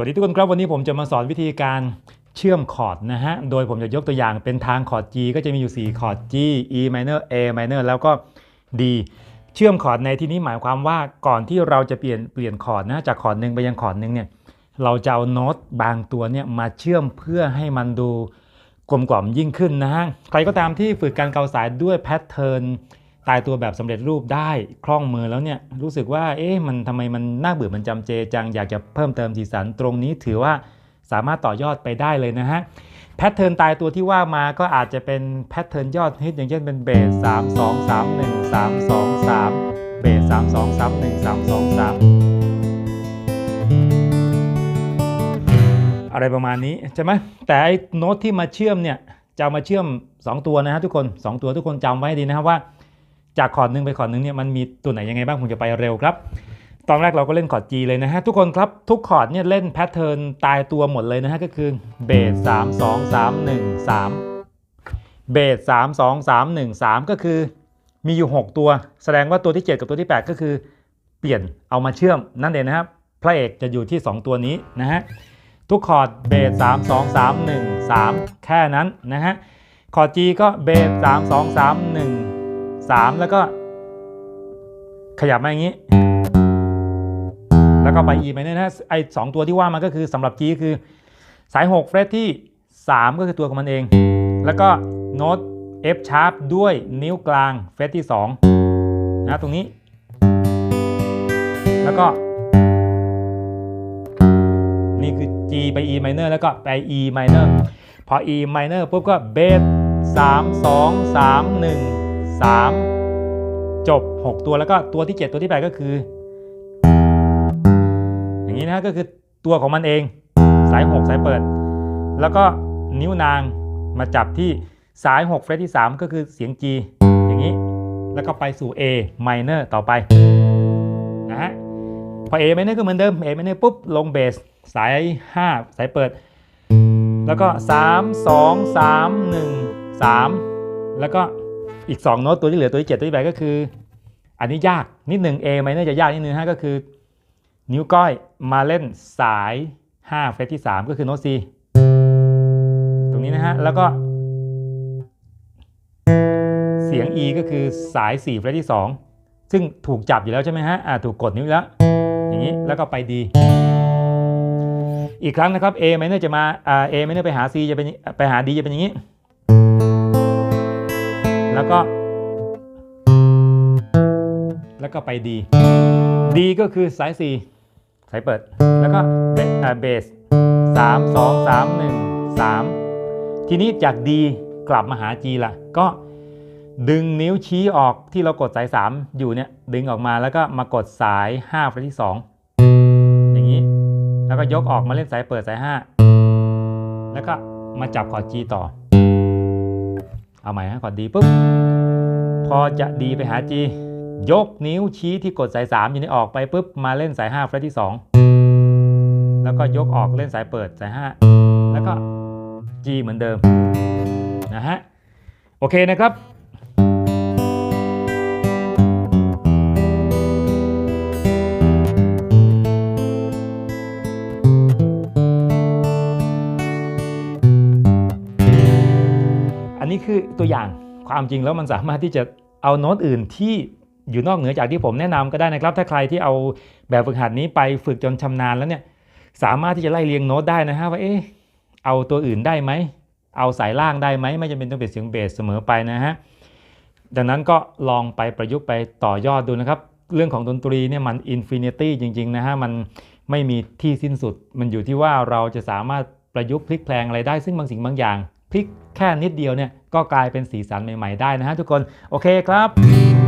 วัสดีทุกคนครับวันนี้ผมจะมาสอนวิธีการเชื่อมคอร์ดนะฮะ โดยผมจะยกตัวอย่างเป็นทางคอร์ด G ก็จะมีอยู่ 4 คอร์ด G E minor A minor แล้วก็ D เชื่อมคอร์ดในที่นี้หมายความว่าก่อนที่เราจะเปลี่ยนเปลี่ยนคอร์ดนะจากคอร์ดหนึ่งไปยังคอร์ดหนึ่งเนี่ยเราจะเอาโน้ตบางตัวเนี่ยมาเชื่อมเพื่อให้มันดูกลมกล่อมยิ่งขึ้นนะฮะใครก็ตามที่ฝึกการเกาสายด้วยแพทเทิร์น ตายตัวแบบสำเร็จรูปได้คล่องมือแล้วเนี่ยรู้สึกว่าเอ๊ะมันทำไมมันน่าเบื่อมันจำเจจังอยากจะเพิ่มเติมสีสันตรงนี้ถือว่าสามารถต่อยอดไปได้เลยนะฮะแพทเทิร์นตายตัวที่ว่ามาก็อาจจะเป็นแพทเทิร์นยอดฮิตอย่างเช่นเป็นเบส3 2 3 1 3 2 3เบส3 2 3 1 3 2 3อะไรประมาณนี้ใช่ไหมแต่ไอ้โน้ตที่มาเชื่อมเนี่ยจะมาเชื่อม 2 ตัวนะฮะทุกคน 2 ตัวทุกคนจำไว้ดีนะครับว่า จากคอร์ดหนึ่งไปคอร์ดหนึ่งเนี่ยมันมีตัวไหนยังไงบ้างผมจะไปเร็วครับ ตอนแรกเราก็เล่นคอร์ด G เลยนะฮะ ทุกคนครับทุกคอร์ดเนี่ยเล่นแพทเทิร์นตายตัวหมดเลยนะฮะ ก็คือเบสสามสองสามหนึ่งสามเบสสามสองสามหนึ่งสามก็คือมีอยู่ 6 ตัว แสดงว่าตัวที่ 7 กับตัวที่ 8 ก็คือ เปลี่ยนเอามาเชื่อมนั่นเองนะครับพระเอกจะอยู่ที่ 2 ตัวนี้นะฮะทุกคอร์ดเบสสามสองสามหนึ่งสามแค่นั้นนะฮะคอร์ด G ก็เบสสามสองสามหนึ่ง สามแล้วก็ ขยับมาอย่างนี้ แล้วก็ไป E ไปเนี่ยนะไอ้สองตัวที่ว่ามันก็คือสำหรับ G คือสาย 6 เฟรตที่ 3 ก็คือตัวของมันเอง แล้วก็โน้ต F sharp ด้วยนิ้วกลางเฟรตที่ 2 นะตรงนี้ แล้วก็ นี่คือ G ไป E minor แล้วก็ไป E minor พอ E minor ปุ๊บก็เบส3 2 3 1 3 จบ 6 ตัวแล้วก็ตัวที่ 7 ตัวที่ 8 ก็คือ อย่างนี้นะก็คือตัวของมันเอง สาย 6 สายเปิด แล้วก็นิ้วนางมาจับที่สาย 6 เฟรตที่ 3 ก็คือเสียง G อย่างนี้ แล้วก็ไปสู่ A minor ต่อไปนะฮะพอ A minor ก็เหมือนเดิม A minor ปุ๊บลงเบสสาย 5 สายเปิด แล้วก็ 3 2 3 1 3 แล้วก็ อีก2โน้ตตัวที่เหลือตัวที่ 7 ตัวที่8ก็คือ อันนี้ยากนิดหนึ่ง A minor จะยากนิดนึงฮะก็คือ นิ้วก้อยมาเล่นสาย 5 เฟรตที่ 3 ก็คือโน้ต C ตรงนี้นะฮะ แล้วก็ เสียง E ก็คือสาย 4 เฟรตที่ 2 ซึ่งถูกจับอยู่แล้วใช่ไหมฮะอ่าถูกกดนิ้วแล้ว อย่างนี้แล้วก็ไป D อีกครั้งนะครับ A minor จะมาอ่า A minor ไปหา C จะเป็นไปหา D จะเป็นอย่างนี้ แล้วก็ แล้วก็ไป D D ก็คือสาย4สายเปิด แล้วก็เบสสามสองสามหนึ่งสามทีนี้จาก D กลับมาหา G ละก็ดึงนิ้วชี้ออกที่เรากดสาย 3 อยู่เนี่ยดึงออกมาแล้วก็มากดสาย5เฟรตที่ 2 อย่างนี้ แล้วก็ยกออกมาเล่นสายเปิดสาย 5 แล้วก็มาจับคอร์ด G ต่อ เอาใหม่ฮะคอนดีปุ๊บพอจะดีไปหา G ยกนิ้วชี้ที่กดสาย 3 อยู่นี้ออกไปปุ๊บมาเล่นสาย 5 เฟรตที่ 2 แล้วก็ยกออกเล่นสายเปิดสาย 5 แล้วก็ G เหมือนเดิมนะฮะโอเคนะครับ อันนี้คือตัวอย่างความจริงแล้วมันสามารถที่จะเอาโน้ตอื่นที่อยู่นอกเหนือจากที่ผมแนะนำก็ได้นะครับ ถ้าใครที่เอาแบบฝึกหัดนี้ไปฝึกจนชำนาญแล้วเนี่ยสามารถที่จะไล่เรียงโน้ตได้นะฮะว่าเอ๊ะเอาตัวอื่นได้ไหมเอาสายล่างได้ไหมไม่จำเป็นต้องเป็นเสียงเบสเสมอไปนะฮะดังนั้นก็ลองไปประยุกต์ไปต่อยอดดูนะครับเรื่องของดนตรีเนี่ยมันอินฟินิตี้จริงๆนะฮะมันไม่มีที่สิ้นสุด มันอยู่ที่ว่าเราจะสามารถประยุกต์พลิกแพลงอะไรได้ซึ่งบางสิ่งบางอย่าง พลิกแค่นิดเดียวเนี่ยก็กลายเป็นสีสันใหม่ ๆ ได้นะฮะทุกคนโอเคครับ